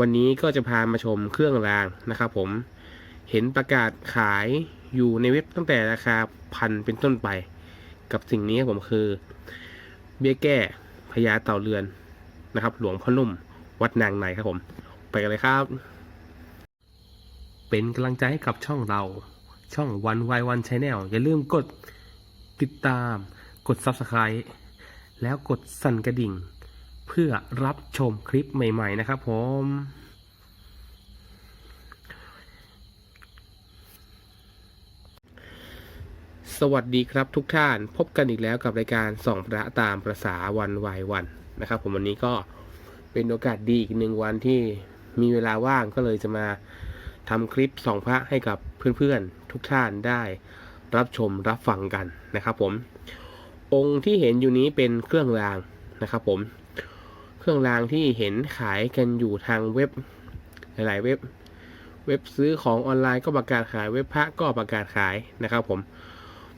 วันนี้ก็จะพามาชมเครื่องรางนะครับผมเห็นประกาศขายอยู่ในเว็บตั้งแต่ราคาพันเป็นต้นไป กับสิ่งนี้ผมคือ เบี้ยแก้พญาเต่าเรือนนะครับ หลวงพ่อนุ่มวัดนางในครับผม ไปกันเลยครับ เป็นกำลังใจให้กับช่องเรา ช่องวันวายวันชาแนลอย่าลืมกดติดตาม กด Subscribe แล้วกดสั่นกระดิ่ง เพื่อรับชมคลิปใหม่ๆนะครับผมสวัสดีครับทุกท่านพบกันอีกแล้วกับรายการส่องพระตามประษาวันวายวันนะครับ ผมวันนี้ก็เป็นโอกาสดีอีกหนึ่งวันที่มีเวลาว่างก็เลยจะมาทำคลิปส่องพระให้กับเพื่อนๆ ทุกท่านได้รับชมรับฟังกันนะครับ ผม องค์ที่เห็นอยู่นี้เป็นเครื่องรางนะครับ ผม เครื่องรางที่เห็นขายกันอยู่ทางเว็บ หลาย ๆ เว็บ เว็บซื้อของออนไลน์ก็ประกาศขายเว็บพระก็ประกาศขายนะครับ ผม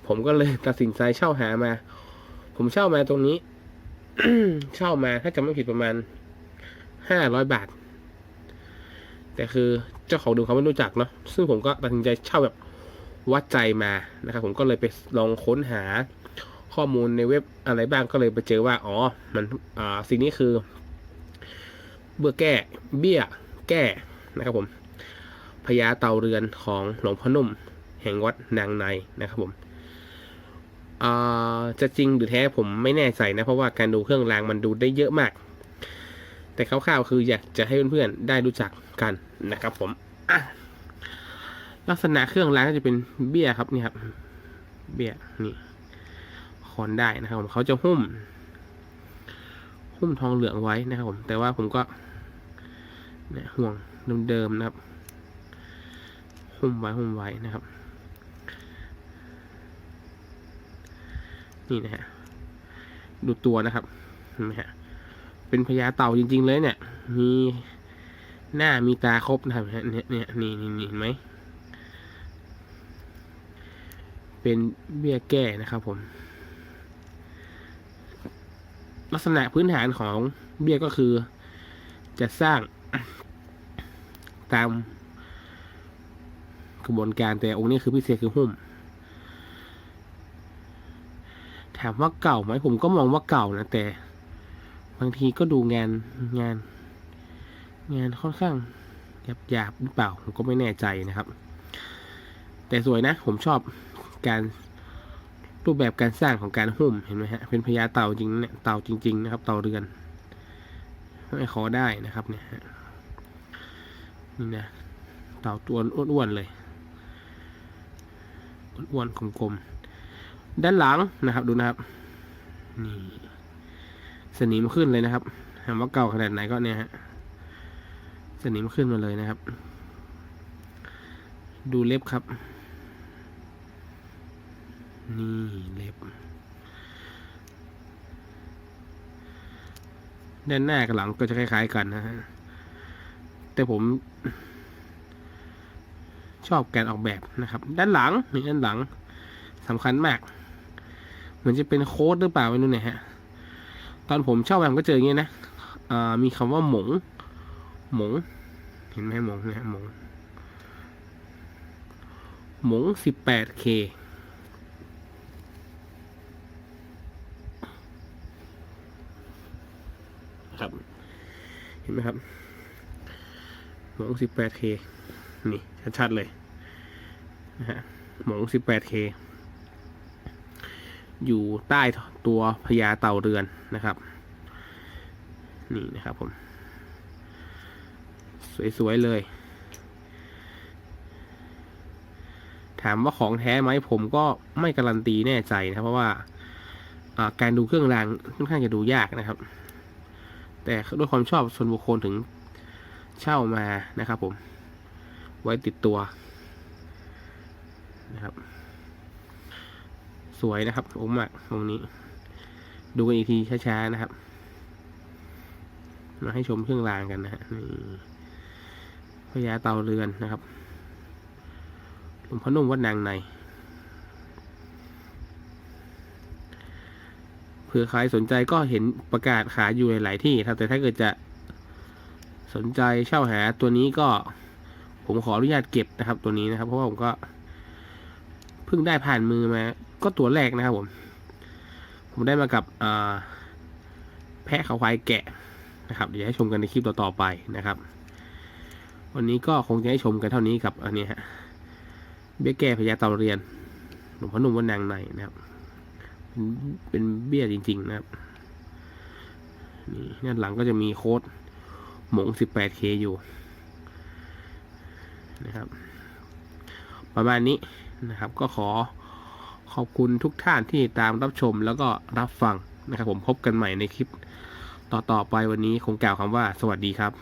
ผมก็เลยตัดสินใจเช่าหามา ผมเช่ามาตรงนี้เช่ามาถ้าจำไม่ผิดประมาณห้าร้อยบาท แต่คือเจ้าของดูเขาไม่รู้จักเนาะซึ่งผมก็ตัดสินใจเช่าแบบวัดใจมานะครับ ผมก็เลยไปลองค้นหาข้อมูลในเว็บอะไรบ้างก็เลยไปเจอว่า อ๋อ มันอ่าสิ่งนี้คือ เบื่อแก้เบี้ยแก้นะครับผมพญาเต่าเรือนของหลวงพ่อนุ่ม แห่งวัดนางในนะครับผมจะจริงหรือแท้ผมไม่แน่ใจนะ เพราะว่าการดูเครื่องรางมันดูได้เยอะมาก แต่คร่าวๆคืออยากจะให้เพื่อนๆได้รู้จักกันนะครับผมลักษณะเครื่องรางก็จะเป็นเบี้ยครับนี่ครับ เบี้ยนี่คอนได้นะครับผมเขาจะหุ้ม หุ้มทองเหลืองไว้นะครับผม แต่ว่าผมก็ นี่ยห่วงเดิมๆนะครับหุ้มไว้หุ้มไว้นะครับ นี่นะฮะดูตัวนะครับเห็นไหมฮะเป็นพญาเต่าจริง ๆ เลยเนี่ย มีหน้ามีตาครบนะครับเนี่ยเนี่ยนี่นี่นี่เห็นไหมเป็นเบี้ยแก้นะครับผม ลักษณะพื้นฐานของเบี้ยก็คือจะสร้าง ตามกระบวนการแต่องค์นี้คือพิเศษคือหุ้ม ถามว่าเก่าไหมผมก็มองว่าเก่านะแต่ บางทีก็ดูงานงาน งานค่อนข้างหยาบหยาบๆหรือเปล่า ผมก็ไม่แน่ใจนะครับ แต่สวยนะ ผมชอบการรูปแบบการสร้างของการหุ้มเห็นไหมฮะเป็นพญาเต่าจริงเนี่ยเต่าจริง ๆ นะครับ เต่าเรือนไม่ขอได้นะครับเนี่ย นี่นะเต่าตัวอ้วนๆเลยอ้วนๆกลมๆด้านหลังนะครับดูนะครับนี่สนิมขึ้นเลยนะครับถามว่าเก่าขนาดไหนก็เนี่ยฮะสนิมขึ้นมาเลยนะครับ ดูเล็บครับ นี่เล็บ ด้านหน้ากับหลังก็จะคล้าย ๆ กันนะฮะ แต่ผม ชอบการออกแบบนะครับ ด้านหลังนี่ด้านหลังสำคัญมากเหมือนจะเป็นโค้ดหรือเปล่าไม่รู้เนี่ยฮะ ตอนผมเช่าแบบก็เจออย่างงี้นะมีคำว่าหมง หมง เห็นไหมหมงเนี่ยหมง หมงสิบแปดเคครับ เห็นไหมครับ หมงสิบแปดเคนี่ชัดๆเลยนะฮะหมงสิบแปดเคอยู่ใต้ตัวพญาเต่าเรือนนะครับ นี่นะครับผม สวย ๆ เลย ถามว่าของแท้ไหมผมก็ไม่การันตีแน่ใจนะครับเพราะว่าการดูเครื่องรางค่อนข้างจะดูยากนะครับ แต่ด้วยความชอบส่วนบุคคลถึง เช่ามานะครับผม ไว้ติดตัวนะครับ สวยนะครับโอ้มากตรงนี้ ดูกันอีกทีช้าๆนะครับ มาให้ชมเครื่องรางกันนะฮะนี่พญาเต่าเรือนนะครับหลวงพ่อนุ่มวัดนางในเผื่อใครสนใจก็เห็นประกาศขายอยู่หลายที่ครับแต่ถ้าเกิดจะ สนใจเช่าหาตัวนี้ก็ผมขออนุญาตเก็บนะครับตัวนี้นะครับ เพราะว่าผมก็เพิ่งได้ผ่านมือมา ก็ตัวแรกนะครับผม ผมได้มากับแพะเขาควายแกะนะครับเดี๋ยวให้ชมกันในคลิปต่อๆไปนะครับ วันนี้ก็คงจะให้ชมกันเท่านี้กับอันนี้ฮะเบี้ยแก้พญาเต่าเรียนหลวงพ่อหนุ่มวันนางในนะครับ เป็นเป็นเบี้ยจริง ๆ นะครับนี่ด้านหลังก็จะมีโค้ด หมง 18K อยู่นะครับ ประมาณนี้นะครับก็ขอขอบคุณทุกท่านที่ตามรับชมแล้วก็รับฟังนะครับ ผมพบกันใหม่ในคลิปต่อๆไปวันนี้คงกล่าวคำว่าสวัสดีครับ